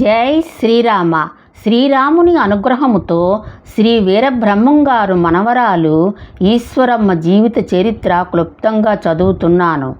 జై శ్రీరామ. శ్రీరాముని అనుగ్రహముతో శ్రీ వీరబ్రహ్మంగారు మనవరాలు ఈశ్వరమ్మ జీవిత చరిత్ర క్లుప్తంగా చదువుతున్నాను.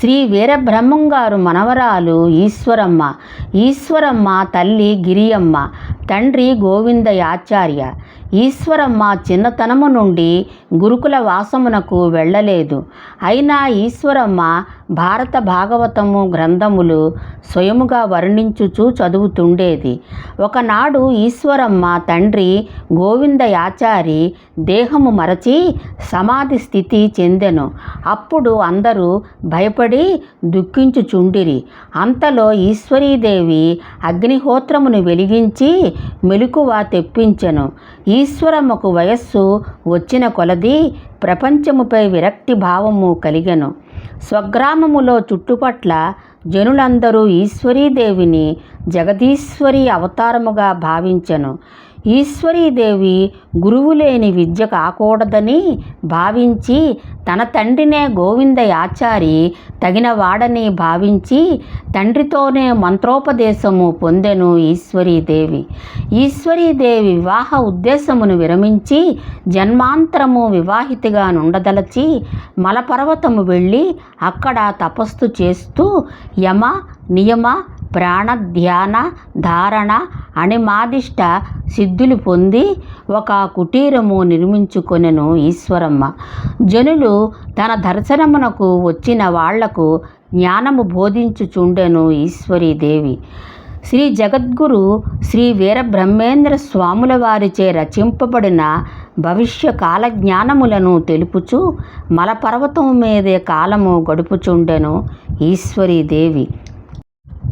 శ్రీ వీరబ్రహ్మంగారు మనవరాలు ఈశ్వరమ్మ ఈశ్వరమ్మ తల్లి గిరియమ్మ తండ్రి గోవిందయాచార్య. ఈశ్వరమ్మ చిన్నతనము నుండి గురుకుల వాసమునకు వెళ్ళలేదు. అయినా ఈశ్వరమ్మ భారత భాగవతము గ్రంథములు స్వయముగా వర్ణించుచూ చదువుతుండేది. ఒకనాడు ఈశ్వరమ్మ తండ్రి గో గోవిందయాచారి దేహము మరచి సమాధి స్థితి చెందెను. అప్పుడు అందరూ భయపడి దుఃఖించుచుండిరి. అంతలో ఈశ్వరీదేవి అగ్నిహోత్రమును వెలిగించి మెలకువ తెప్పించెను. ఈశ్వరమ్మకు వయస్సు వచ్చిన కొలది ప్రపంచముపై విరక్తి భావము కలిగెను. స్వగ్రామములో చుట్టుపట్ల జనులందరూ ఈశ్వరీదేవిని జగదీశ్వరి అవతారముగా భావించెను. ఈశ్వరీదేవి గురువు లేని విద్య కాకూడదని భావించి తన తండ్రినే గోవిందయాచారి తగినవాడని భావించి తండ్రితోనే మంత్రోపదేశము పొందెను ఈశ్వరీదేవి ఈశ్వరీదేవి వివాహ ఉద్దేశమును విరమించి జన్మాంతరము వివాహితగా నుండదలచి మలపర్వతము వెళ్ళి అక్కడ తపస్సు చేస్తూ యమ నియమ ప్రాణ ధ్యాన ధారణ అణిమాదిష్ట సిద్ధులు పొంది ఒక కుటీరము నిర్మించుకొనెను ఈశ్వరమ్మ. జనులు తన దర్శనమునకు వచ్చిన వాళ్ళకు జ్ఞానము బోధించుచుండెను ఈశ్వరీదేవి. శ్రీ జగద్గురు శ్రీ వీరబ్రహ్మేంద్ర స్వాముల వారిచే రచింపబడిన భవిష్య కాల జ్ఞానములను తెలుపుచు మలపర్వతం మీదే కాలము గడుపుచుండెను ఈశ్వరీదేవి.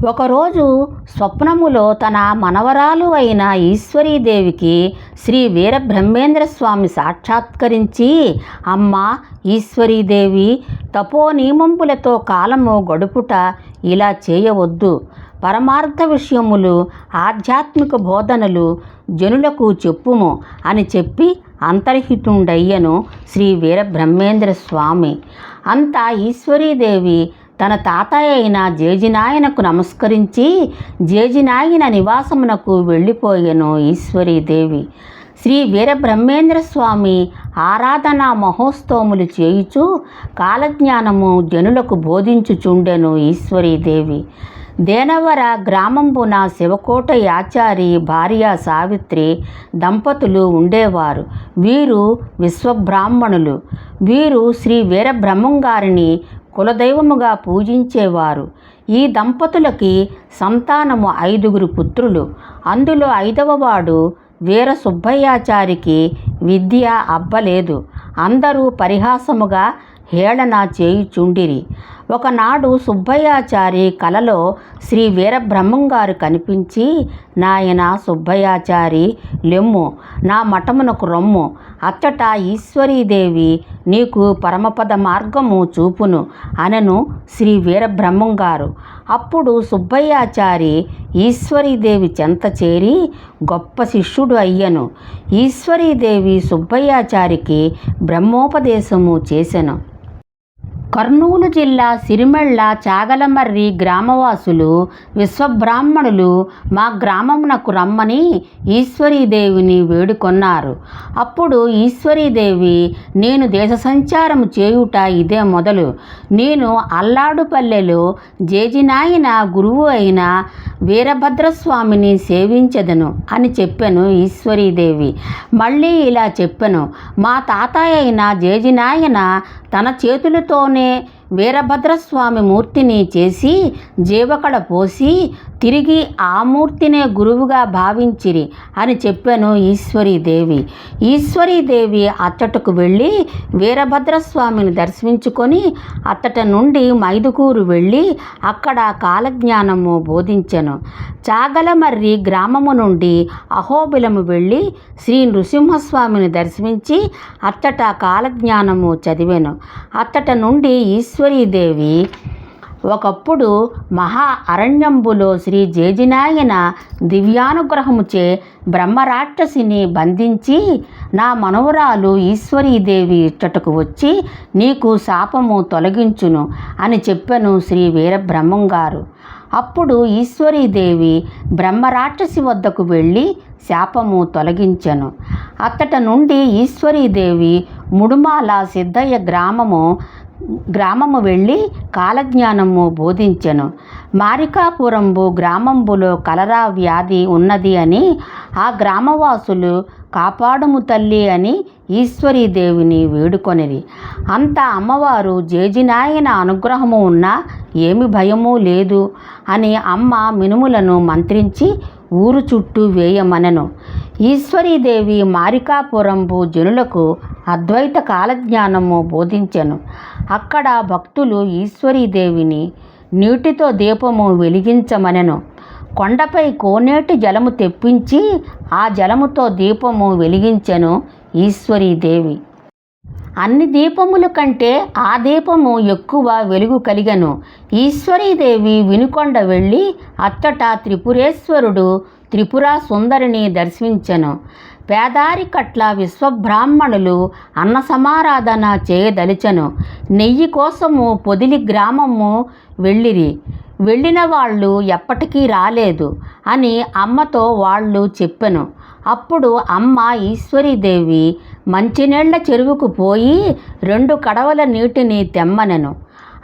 ఒకరోజు స్వప్నములో తన మనవరాలు అయిన ఈశ్వరీదేవికి శ్రీ వీరబ్రహ్మేంద్ర స్వామి సాక్షాత్కరించి అమ్మ ఈశ్వరీదేవి తపోనియమంపులతో కాలము గడుపుట ఇలా చేయవద్దు. పరమార్థ విషయములు ఆధ్యాత్మిక బోధనలు జనులకు చెప్పుము అని చెప్పి అంతర్హితుండయ్యను శ్రీ వీరబ్రహ్మేంద్ర స్వామి. అంతా ఈశ్వరీదేవి తన తాతయ్య అయిన జేజినాయనకు నమస్కరించి జేజినాయన నివాసమునకు వెళ్ళిపోయెను ఈశ్వరీదేవి శ్రీ వీరబ్రహ్మేంద్ర స్వామి ఆరాధనా మహోత్సవములు చేయుచు కాలజ్ఞానము జనులకు బోధించుచుండెను ఈశ్వరీదేవి దేనవర గ్రామంబున శివకోట యాచారి భార్య సావిత్రి దంపతులు ఉండేవారు. వీరు విశ్వబ్రాహ్మణులు. వీరు శ్రీ వీరబ్రహ్మం గారిని కులదైవముగా పూజించేవారు. ఈ దంపతులకి సంతానము ఐదుగురు పుత్రులు. అందులో ఐదవ వాడు వీర సుబ్బయ్యాచారికి విద్య అబ్బలేదు. అందరూ పరిహాసముగా హేళన చేయుచుండిరి. ఒకనాడు సుబ్బయ్యాచారి కలలో శ్రీ వీరబ్రహ్మం గారు కనిపించి నాయన సుబ్బయ్యాచారి లెమ్ము నా మఠమునకు రొమ్ము. అచ్చట ఈశ్వరీదేవి నీకు పరమపద మార్గము చూపును అనను శ్రీ వీరబ్రహ్మం గారు. అప్పుడు సుబ్బయ్యాచారి ఈశ్వరీదేవి చెంత చేరి గొప్ప శిష్యుడు అయ్యను. ఈశ్వరీదేవి సుబ్బయ్యాచారికి బ్రహ్మోపదేశము చేసెను. కర్నూలు జిల్లా సిరిమెళ్ళ చాగలమర్రి గ్రామవాసులు విశ్వబ్రాహ్మణులు మా గ్రామమునకు రమ్మని ఈశ్వరీదేవిని వేడుకొన్నారు. అప్పుడు ఈశ్వరీదేవి నేను దేశ సంచారం చేయుట ఇదే మొదలు. నేను అల్లాడుపల్లెలో జేజినాయన గురువు అయిన వీరభద్రస్వామిని సేవించదను అని చెప్పాను ఈశ్వరీదేవి. మళ్ళీ ఇలా చెప్పాను. మా తాతయ్య అయిన జేజినాయన తన చేతులతోనే ね。వీరభద్రస్వామి మూర్తిని చేసి జీవకడ పోసి తిరిగి ఆ మూర్తినే గురువుగా భావించిరి అని చెప్పాను ఈశ్వరీదేవి. ఈశ్వరీదేవి అత్తటకు వెళ్ళి వీరభద్రస్వామిని దర్శించుకొని అత్తట నుండి మైదుకూరు వెళ్ళి అక్కడ కాలజ్ఞానము బోధించను. చాగలమర్రి గ్రామము నుండి అహోబిలము వెళ్ళి శ్రీ నృసింహస్వామిని దర్శించి అత్తట కాలజ్ఞానము చదివాను. అత్తట నుండి ఈశ్వరీదేవి ఒకప్పుడు మహా అరణ్యంబులో శ్రీ జేజినాయన దివ్యానుగ్రహముచే బ్రహ్మరాక్షసిని బంధించి నా మనవరాలు ఈశ్వరీదేవి ఇచ్చటకు వచ్చి నీకు శాపము తొలగించును అని చెప్పెను శ్రీ వీరబ్రహ్మం గారు. అప్పుడు ఈశ్వరీదేవి బ్రహ్మరాక్షసి వద్దకు వెళ్ళి శాపము తొలగించెను. అత్తట నుండి ఈశ్వరీదేవి ముడుమాల సిద్ధయ్య గ్రామము గ్రామము వెళ్ళి కాలజ్ఞానము బోధించెను. మారికాపురంబు గ్రామంబులో కలరా వ్యాధి ఉన్నది అని ఆ గ్రామవాసులు కాపాడుము తల్లి అని ఈశ్వరీదేవిని వేడుకొనిది అంత అమ్మవారు జేజినాయన అనుగ్రహము ఉన్నా ఏమి భయము లేదు అని అమ్మ మినుములను మంత్రించి ఊరు చుట్టూ వేయమనెను. ఈశ్వరీదేవి మారికాపురంబు జనులకు అద్వైత కాలజ్ఞానము బోధించెను. అక్కడ భక్తులు ఈశ్వరీదేవిని నీటితో దీపము వెలిగించమనెను. కొండపై కోనేటి జలము తెప్పించి ఆ జలముతో దీపము వెలిగించెను ఈశ్వరీదేవి. అన్ని దీపముల కంటే ఆ దీపము ఎక్కువ వెలుగు కలిగను. ఈశ్వరీదేవి వినుకొండ వెళ్ళి అచ్చట త్రిపురేశ్వరుడు త్రిపుర సుందరిని దర్శించెను. పేదారికట్ల విశ్వబ్రాహ్మణులు అన్న సమారాధన చేయదలిచను. నెయ్యి కోసము పొదిలి గ్రామము వెళ్ళిరి. వెళ్ళిన వాళ్ళు ఎప్పటికీ రాలేదు అని అమ్మతో వాళ్ళు చెప్పెను. అప్పుడు అమ్మ ఈశ్వరీదేవి మంచినీళ్ళ చెరువుకు పోయి రెండు కడవల నీటిని తెమ్మనెను.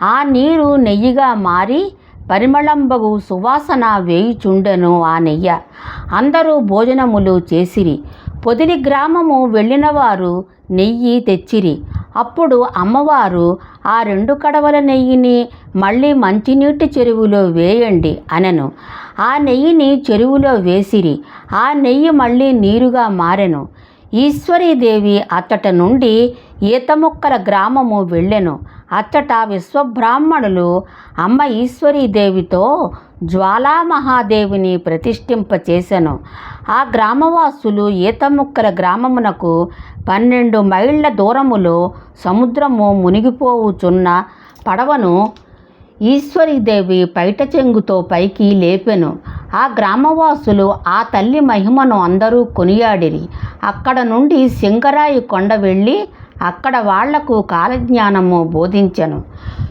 ఆ నీరు నెయ్యిగా మారి పరిమళంబగు సువాసన వేయుచుండెను ఆ నెయ్య. అందరూ భోజనములు చేసిరి. పొదిలి గ్రామము వెళ్ళినవారు నెయ్యి తెచ్చిరి. అప్పుడు అమ్మవారు ఆ రెండు కడవల నెయ్యిని మళ్ళీ మంచినీటి చెరువులో వేయండి అనెను. ఆ నెయ్యిని చెరువులో వేసిరి. ఆ నెయ్యి మళ్ళీ నీరుగా మారెను. ఈశ్వరీదేవి అచ్చట నుండి ఈతముక్కల గ్రామము వెళ్ళెను. అచ్చట విశ్వబ్రాహ్మణులు అమ్మ ఈశ్వరీదేవితో జ్వాలామహాదేవిని ప్రతిష్ఠింపచేసెను. ఆ గ్రామవాసులు ఈతముక్కల గ్రామమునకు పన్నెండు మైళ్ళ దూరములో సముద్రము మునిగిపోవుచున్న పడవను ఈశ్వరీదేవి పైట చెంగుతో పైకి లేపెను. ఆ గ్రామవాసులు ఆ తల్లి మహిమను అందరూ కొనియాడిరి. అక్కడ నుండి సింగరాయి కొండ వెళ్ళి అక్కడ వాళ్ళకు కాలజ్ఞానము బోధించెను.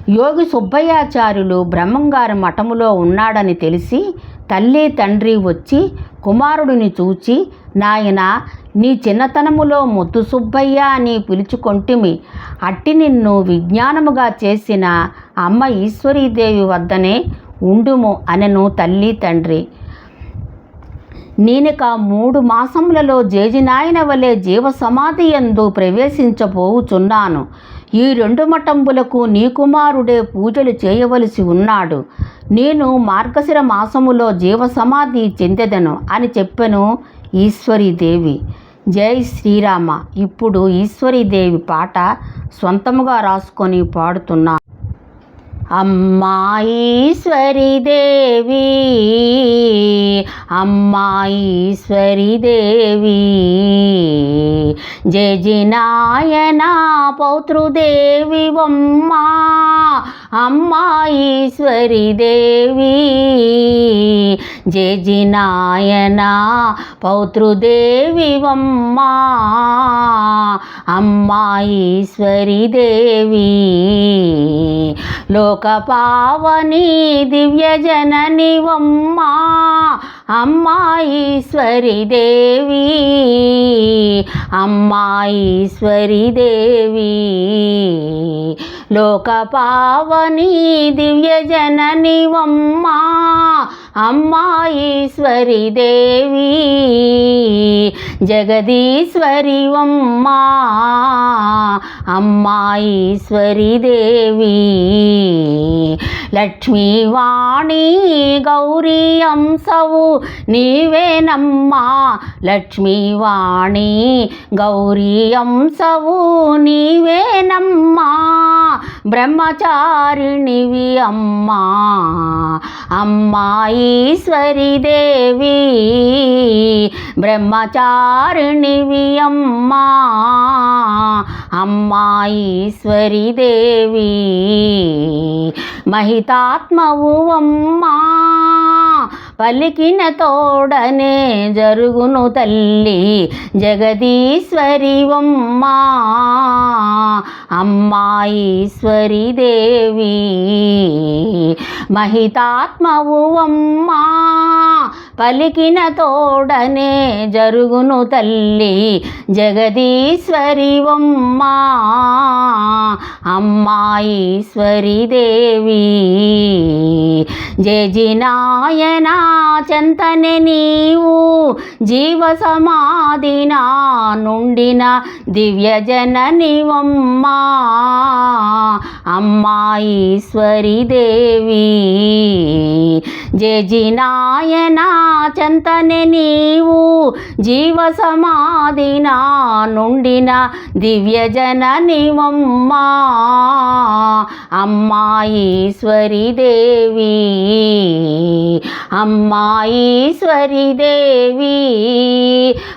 యోగి సుబ్బయ్యాచార్యులు బ్రహ్మంగారి మఠములో ఉన్నాడని తెలిసి తల్లి తండ్రి వచ్చి కుమారుడిని చూచి నాయన నీ చిన్నతనములో ముత్తు సుబ్బయ్య అని పిలుచుకొంటిమి. అట్టి నిన్ను విజ్ఞానముగా చేసిన అమ్మ ఈశ్వరీదేవి వద్దనే ఉండుము అనెను తల్లి తండ్రి. నేనిక మూడు మాసములలో జేజినాయన వలె జీవ సమాధి యందు ప్రవేశించబోవుచున్నాను ఈ రెండు మఠంబులకు నీ కుమారుడే పూజలు చేయవలసి ఉన్నాడు. నేను మార్గశిర మాసములో జీవ సమాధి చెందెదను అని చెప్పెను ఈశ్వరీదేవి. జై శ్రీరామ. ఇప్పుడు ఈశ్వరీదేవి పాట సొంతముగా రాసుకొని పాడుతున్నా. అమ్మా ఈశ్వరీదేవి అమ్మా ఈశ్వరీదేవి జజినాయన పౌతృదేవి అమ్మా అమ్మా ఈశ్వరీదేవి జజినాయన పౌతృదేవి అమ్మా అమ్మా ఈశ్వరి దేవి. లోకపావని దివ్య జనని వమ్మా. అమ్మా ఈశ్వరి దేవి. అమ్మా ఈశ్వరి దేవి. లోకపావని దివ్య జనని వమ్మా. అమ్మా ఈశ్వరి దేవి. జగదీశ్వరి వమ్మా అమ్మా. ఈశ్వరి దేవి. లక్ష్మీవాణి గౌరీ అంశవు నీవేనమ్మా లక్ష్మీవాణి గౌరీ అంశవు నీవేనమ్మా బ్రహ్మచారిణివి అమ్మా. అమ్మా ఈశ్వరి దేవి. బ్రహ్మచారిణివి అమ్మా. అమ్మా ఈశ్వరి దేవి మహితాత్మవు అమ్మా. పలికిన తోడనే జరుగును తల్లి జగదీశ్వరివమ్మా అమ్మా. ఈశ్వరి దేవి మహితాత్మవు అమ్మా. పలికిన తోడనే జరుగును తల్లి జగదీశ్వరి అమ్మా ఈశ్వరి దేవి. జజినాయనా చెంతనే నీవు జీవ సమాధినా నుండిన దివ్య జననివమ్మా అమ్మాయిశ్వరి దేవి. జజినాయనా చెంతనే నీవు జీవ సమాధినా నుండిన దివ్యజన జననివమ్మా అమ్మా ఈశ్వరి దేవి. అమ్మా ఈశ్వరి దేవి.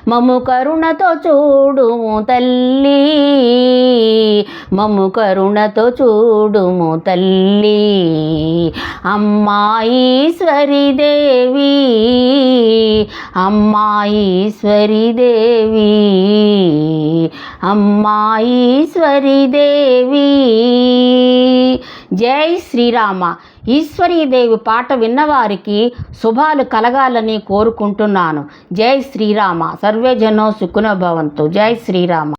మము కరుణతో చూడుము తల్లి. మము కరుణతో చూడుము తల్లి. అమ్మా ఈశ్వరి దేవి. అమ్మాయిశ్వరి దేవి అమ్మాయిశ్వరి దేవి. జై శ్రీరామ. ఈశ్వరీదేవి పాట విన్నవారికి శుభాలు కలగాలని కోరుకుంటున్నాను. జై శ్రీరామ. సర్వేజనో సుఖునభవంతు భవంతు. జై శ్రీరామ.